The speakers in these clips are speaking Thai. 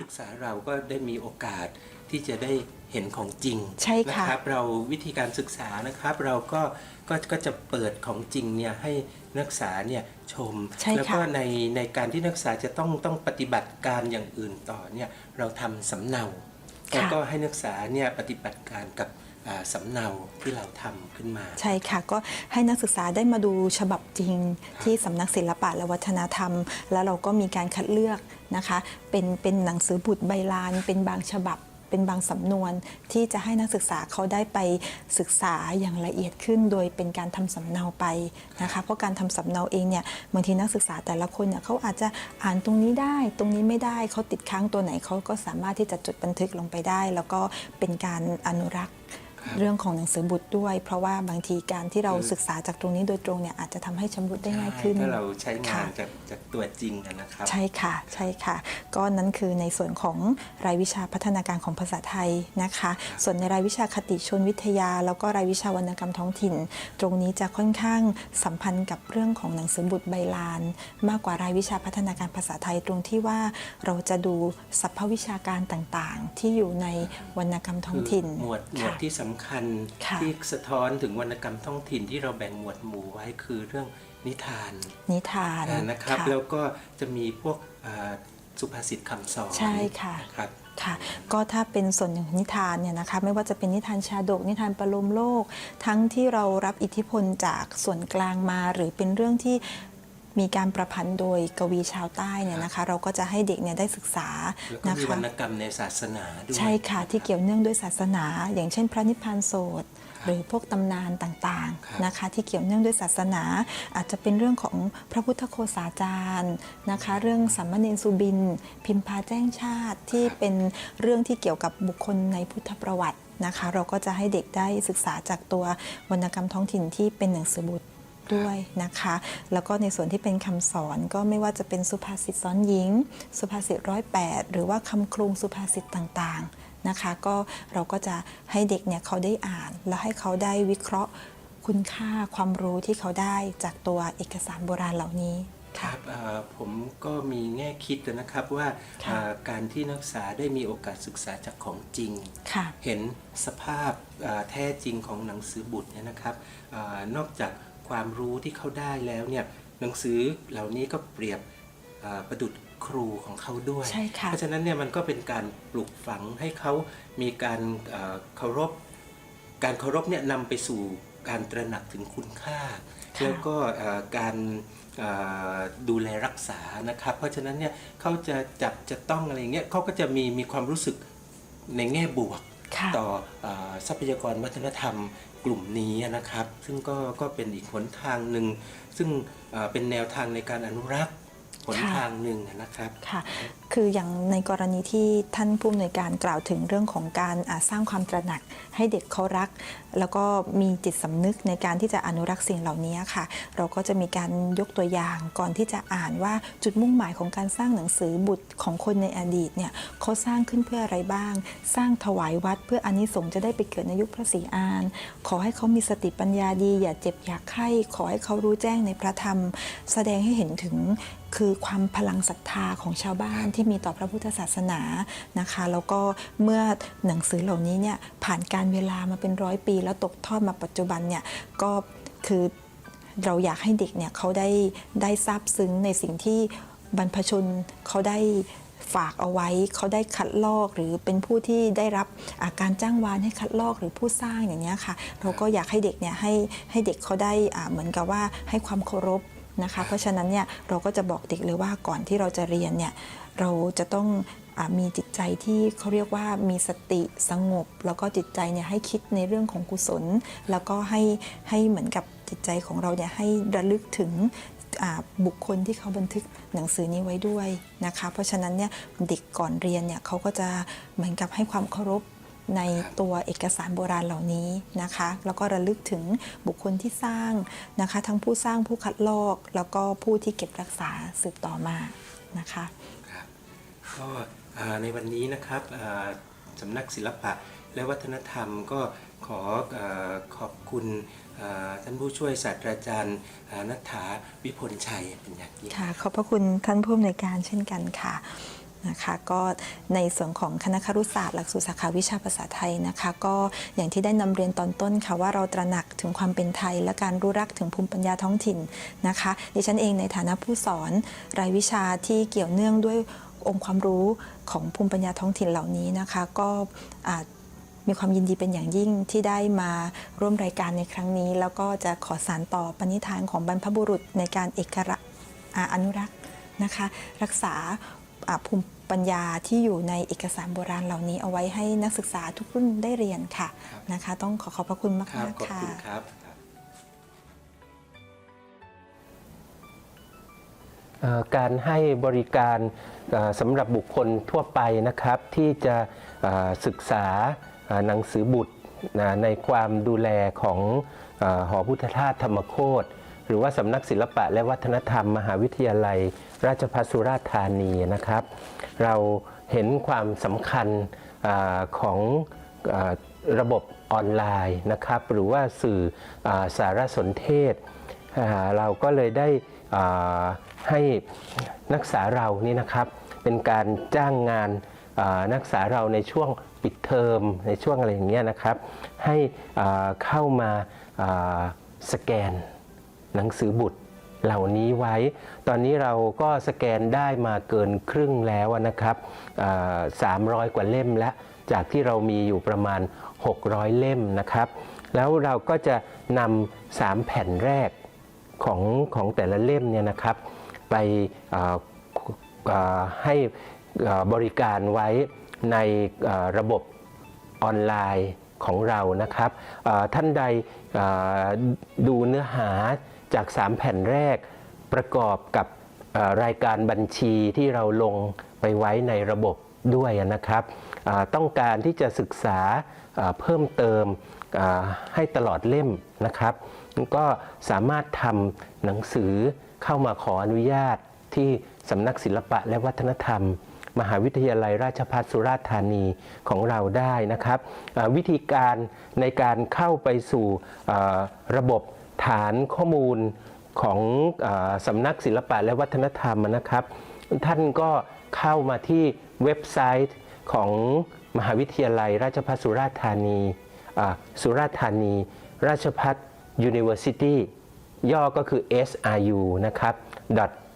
ศึกษาเราก็ได้มีโอกาสที่จะได้เห็นของจริงใช่ค่ะนะครับเราวิธีการศึกษานะครับ เราก็ก็ก็จะเปิดของจริงเนี่ยให้นักศึกษาเนี่ยชม ใช่ค่ะ แล้วก็ในในการที่นักศึกษาจะต้องต้องปฏิบัติการอย่างอื่นต่อเนี่ยเราทำสำเนา แล้วก็ให้นักศึกษาเนี่ยปฏิบัติการกับอ่า สำเนาที่เราทำขึ้นมา ใช่ค่ะก็ให้นักศึกษาได้มาดูฉบับจริงที่สำนักศิลปะและวัฒนธรรม แล้วเราก็มีการคัดเลือกนะคะ เป็นเป็นหนังสือบุตรใบลาน เป็นบางฉบับเป็นบางสำนวนที่จะให้นักศึกษาเขาได้ไปศึกษาอย่างละเอียดขึ้น โดยเป็นการทำสำเนาไปนะคะเพราะการทำสำเนาเองเนี่ยบางทีนักศึกษาแต่ละคนเนี่ยเขาอาจจะอ่านตรงนี้ได้ ตรงนี้ไม่ได้เขาติดค้างตัวไหนเขาก็สามารถที่จะจดบันทึกลงไปได้ แล้วก็เป็นการอนุรักษ์ครับ เรื่องของหนังสือบุตรด้วย เพราะว่าบางทีการที่เราคือศึกษาจากตรงนี้โดยตรงเนี่ยอาจจะทำให้ชำรุดได้ง่ายขึ้นถ้าเราใช้งาค่ะนจากจากตัวจริงอะนะครับ ใช่ค่ะใช่ค่ะ ก็นั้นคือในส่วนของรายวิชาพัฒนาการของภาษาไทยนะคะ ส่วนในรายวิชาคติชนวิทยา แล้วก็รายวิชาวรรณกรรมท้องถิ่น ตรงนี้จะค่อนข้างสัมพันธ์กับเรื่องของหนังสือบุตรใบลาน มากกว่ารายวิชาพัฒนาการภาษาไทยตรงที่ว่าเราจะดูสรรพวิชาการต่างๆ ที่อยู่ในวรรณกรรมท้องถิ่นคือหมวดหมวดค่ะที่สำคัญค่ะที่สะท้อนถึงวรรณกรรมท้องถิ่นที่เราแบ่งหมวดหมู่ไว้คือเรื่องนิทานนิทานอ่านะครับค่ะแล้วก็จะมีพวกอ่าสุภาษิตคำสอนใช่ค่ะ นะครับ ค่ะก็ถ้าเป็นส่วนของนิทานเนี่ยนะคะไม่ว่าจะเป็นนิทานชาดกนิทานประโลมโลก ทั้งที่เรารับอิทธิพลจากส่วนกลางมา หรือเป็นเรื่องที่ มีการประพันธ์โดยกวีชาวใต้เนี่ยนะคะ เราก็จะให้เด็กเนี่ยได้ศึกษาแล้วก็นะมีคะวรรณกรรมในศาสนาด้วยใช่ค่ะที่เกี่ยวเนื่องด้วยศาสนา อย่างเช่น พระนิพพานโสตครับหรือพวกตำนานต่างครับๆนะคะ ที่เกี่ยวเนื่องด้วยศาสนา อาจจะเป็นเรื่องของพระพุทธโฆษาจารย์นะคะ เรื่องสัมมเนรสุบิน พิมพาแจ้งชาติที่เป็นเรื่องที่เกี่ยวกับบุคคลในพุทธประวัตินะคะ เราก็จะให้เด็กได้ศึกษาจากตัววรรณกรรมท้องถิ่นที่เป็นหนังสือบุตร ด้วยนะคะ แล้วก็ในส่วนที่เป็นคำสอนก็ไม่ว่าจะเป็นสุภาษิตสอนหญิง สุภาษิตร้อยแปดหรือว่าคำคลุงสุภาษิตต่างๆนะคะ ก็เราก็จะให้เด็กเนี่ยเขาได้อ่าน แล้วให้เขาได้วิเคราะห์คุณค่าความรู้ที่เขาได้จากตัวเอกสารโบราณเหล่านี้คค่ะรับเอ่อผมก็มีแง่คิดนะครับว่าค่ะเอ่อการที่นักศึกษาได้มีโอกาสศึกษาจากของจริงค่ะเห็นสภาพเอ่อแท้จริงของหนังสือบุตรเนี่ยนะครับเออนอกจาก ความรู้ที่เขาได้แล้วเนี่ยหนังสือเหล่านี้ก็เปรียบเอ่อประดุจครูของเขาด้วยใช่ค่ะเพราะฉะนั้นเนี่ยมันก็เป็นการปลูกฝังให้เขามีการเอ่อเคารพ การเคารพเนี่ยนำไปสู่การตระหนักถึงคุณค่าค่ะแล้วก็เอ่อการเอ่อดูแลรักษานะครับ เพราะฉะนั้นเนี่ยเขาจะจับจะต้องอะไรเงี้ยเขาก็จะมีมีความรู้สึกในแง่บวกค่ะต่อเอ่อทรัพยากรวัฒนธรรมก ลุ่มนี้นะครับ ซึ่งก็ก็เป็นอีกหนทางหนึ่งซึ่งเป็นแนวทางในการอนุรักษ์หนทางหนึ่งนะครับ ค่ะ คืออย่างในกรณีที่ท่านผู้อำนวยการกล่าวถึงเรื่องของการสร้างความตระหนักให้เด็กเขารัก แล้วก็มีจิตสำนึกในการที่จะอนุรักษ์สิ่งเหล่านี้ค่ะ เราก็จะมีการยกตัวอย่างก่อนที่จะอ่านว่าจุดมุ่งหมายของการสร้างหนังสือบุตรของคนในอดีตเนี่ยเขาสร้างขึ้นเพื่ออะไรบ้าง สร้างถวายวัด เพื่ออานิสงส์จะได้ไปเกิดในยุคพระศรีอาน ขอให้เขามีสติปัญญาดี อย่าเจ็บอย่าไข้ขอให้เขารู้แจ้งในพระธรรม แสดงให้เห็นถึงคือความพลังศรัทธาของชาวบ้านที่มีต่อพระพุทธศาสนานะคะ แล้วก็เมื่อหนังสือเหล่านี้เนี่ยผ่านการเวลามาเป็นร้อยปี แล้วตกทอดมาปัจจุบันเนี่ยก็คือเราอยากให้เด็กเนี่ยเขาได้ได้ทราบซึ้งในสิ่งที่บรรพชนเขาได้ฝากเอาไว้เขาได้คัดลอกหรือเป็นผู้ที่ได้รับาการจ้างวานให้คัดลอกหรือผู้สร้างอย่างนี้ค่ะ เราก็อยากให้เด็กเนี่ยให้ให้เด็กเขาได้เหมือนกับว่าให้ความเคารพ นะคะ เพราะฉะนั้นเนี่ยเราก็จะบอกเด็กเลยว่าก่อนที่เราจะเรียนเนี่ยเราจะต้องอมีจิตใจที่เขาเรียกว่ามีสติสงบ แล้วก็จิตใจเนี่ยให้คิดในเรื่องของกุศล แล้วก็ให้ให้เหมือนกับจิตใจของเราเนี่ยให้ระลึกถึงบุคคลที่เขาบันทึกหนังสือนี้ไว้ด้วยนะคะ เพราะฉะนั้นเนี่ยเด็กก่อนเรียนเนี่ยเขาก็จะเหมือนกับให้ความเคารพ ในตัวเอกสารโบราณเหล่านี้นะคะ แล้วก็ระลึกถึงบุคคลที่สร้างนะคะ ทั้งผู้สร้างผู้คัดลอก แล้วก็ผู้ที่เก็บรักษาสืบต่อมานะคะครับก็อ่าในวันนี้นะครับอ่าสำนักศิลปะและวัฒนธรรมก็ขออาขอบคุณอ่าท่านผู้ช่วยศาสตราจารย์อ่านัฐถาวิพลชัยเป็นอย่างยิ่งค่ะขอบพระคุณท่านผู้อำนวยการเช่นกันค่ะ นะคะก็ในส่วนของคณะครุศาสตร์หลักสูตรสาขาวิชาภาษาไทยนะคะ ก็อย่างที่ได้นำเรียนตอนต้นค่ะว่าเราตระหนักถึงความเป็นไทย และการรู้รักถึงภูมิปัญญาท้องถิ่นนะคะดิฉันเองในฐานะผู้สอนรายวิชาที่เกี่ยวเนื่องด้วยองค์ความรู้ของภูมิปัญญาท้องถิ่นเหล่านี้นะคะ ก็มีความยินดีเป็นอย่างยิ่งที่ได้มาร่วมรายการในครั้งนี้ แล้วก็จะขอสารต่อปณิธานของบรรพบุรุษในการเอกระอนุรักษ์นะคะ รักษา ภูมิปัญญาที่อยู่ในเอกสารโบราณเหล่านี้เอาไว้ให้นักศึกษาทุกรุ่นได้เรียนค่ะนะคะ ต้องขอขอบพระคุณมากครับมากขอบค่ะคุณครับเอ่อการให้บริการเอ่อสำหรับบุคคลทั่วไปนะครับ ที่จะเอ่อศึกษาเอ่อหนังสือบุตรนะในความดูแลของเอ่อหอพุทธทาสธรรมโคต หรือว่าสำนักศิลปะและวัฒนธรรม มหาวิทยาลัย ราชภัฏสุราษฎร์ธานีนะครับ เราเห็นความสำคัญอของอระบบออนไลน์นะครับหรือว่าสื่ออสารสนเทศ เราก็เลยได้ให้นักศึกษาเรานี่นะครับเป็นการจ้างงานนักศึกษาเราในช่วงปิดเทอมในช่วงอะไรอย่างเงี้ยนะครับ ให้เข้ามาสแกน หนังสือบุตรเหล่านี้ไว้ ตอนนี้เราก็สแกนได้มาเกินครึ่งแล้วนะครับ300 กว่าเล่มแล้ว จากที่เรามีอยู่ประมาณ 600 เล่มนะครับ แล้วเราก็จะนำสามแผ่นแรกของของแต่ละเล่มเนี่ยนะครับ ไปให้บริการไว้ในระบบออนไลน์ ของเรานะครับท่านใดดูเนื้อหาจาก 3 แผ่นแรกประกอบกับรายการบัญชีที่เราลงไปไว้ในระบบด้วยนะครับ ต้องการที่จะศึกษาเพิ่มเติมให้ตลอดเล่มนะครับ ก็สามารถทำหนังสือเข้ามาขออนุญาตที่สำนักศิลปะและวัฒนธรรม มหาวิทยาลัยราชภัฏสุราษฎร์ธานีของเราได้นะครับวิธีการในการเข้าไปสู่ระบบฐานข้อมูลของอสำนักศิลปะและวัฒนธรรมนะครับ ท่านก็เข้ามาที่เว็บไซต์ของมหาวิทยาลัยราชภัฏสุราษฎร์ธานีสุราษฎร์ธานี ราชภัฏ University ย่อก็คือ SRU นะครับ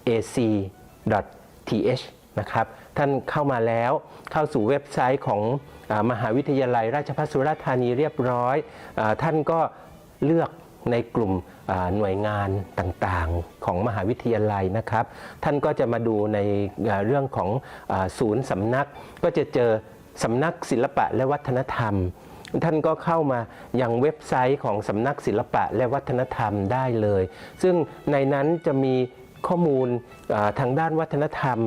.ac .th นะครับ ท่านเข้ามาแล้ว เข้าสู่เว็บไซต์ของอมหาวิทยาลัย ราชภัฏสุราษฎร์ธานีเรียบร้อยอท่านก็เลือกในกลุ่มหน่วยงานต่างๆของมหาวิทยาลัยนะครับ ท่านก็จะมาดูในเรื่องของศูนย์สำนัก ก็จะเจอสำนักศิลปะและวัฒนธรรม ท่านก็เข้ามายังเว็บไซต์ของสำนักศิลปะและวัฒนธรรมได้เลย ซึ่งในนั้นจะมีข้อมูลทางด้านวัฒนธรรม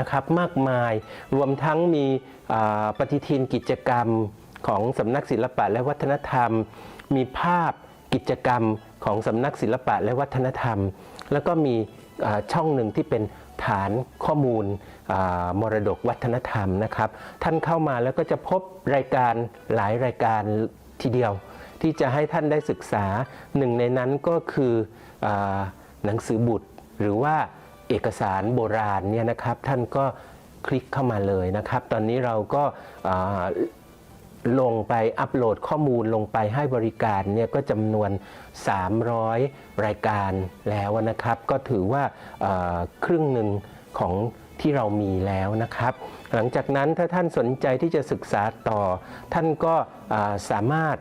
นะครับมากมาย รวมทั้งมีปฏิทินกิจกรรมของสำนักศิลปะและวัฒนธรรม มีภาพกิจกรรมของสำนักศิลปะและวัฒนธรรม แล้วก็มีช่องหนึ่งที่เป็นฐานข้อมูลมรดกวัฒนธรรมนะครับ ท่านเข้ามาแล้วก็จะพบรายการหลายรายการทีเดียว ที่จะให้ท่านได้ศึกษาหนึ่งในนั้นก็คืออหนังสือบุตรหรือว่า เอกสารโบราณเนี่ยนะครับท่านก็คลิกเข้ามาเลยนะครับ ตอนนี้เราก็ลงไปอัปโหลดข้อมูลลงไปให้บริการเนี่ยก็จำนวน 300 รายการแล้วนะครับ ก็ถือว่าครึ่งหนึ่งของที่เรามีแล้วนะครับ หลังจากนั้นถ้าท่านสนใจที่จะศึกษาต่อ ท่านก็สามารถ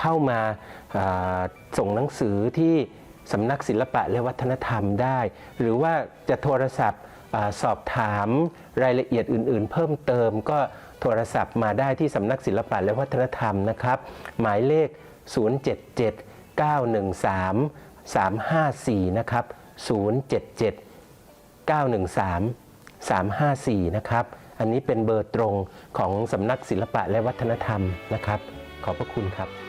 เข้ามาส่งหนังสือที่ สำนักศิลปะและวัฒนธรรมได้ หรือว่าจะโทรศัพท์สอบถามรายละเอียดอื่น ๆ เพิ่มเติมก็โทรศัพท์มาได้ที่สำนักศิลปะและวัฒนธรรมนะครับ หมายเลข 077 913 354 นะครับ 077 913 354 นะครับ อันนี้เป็นเบอร์ตรงของสำนักศิลปะและวัฒนธรรมนะครับ ขอบพระคุณครับ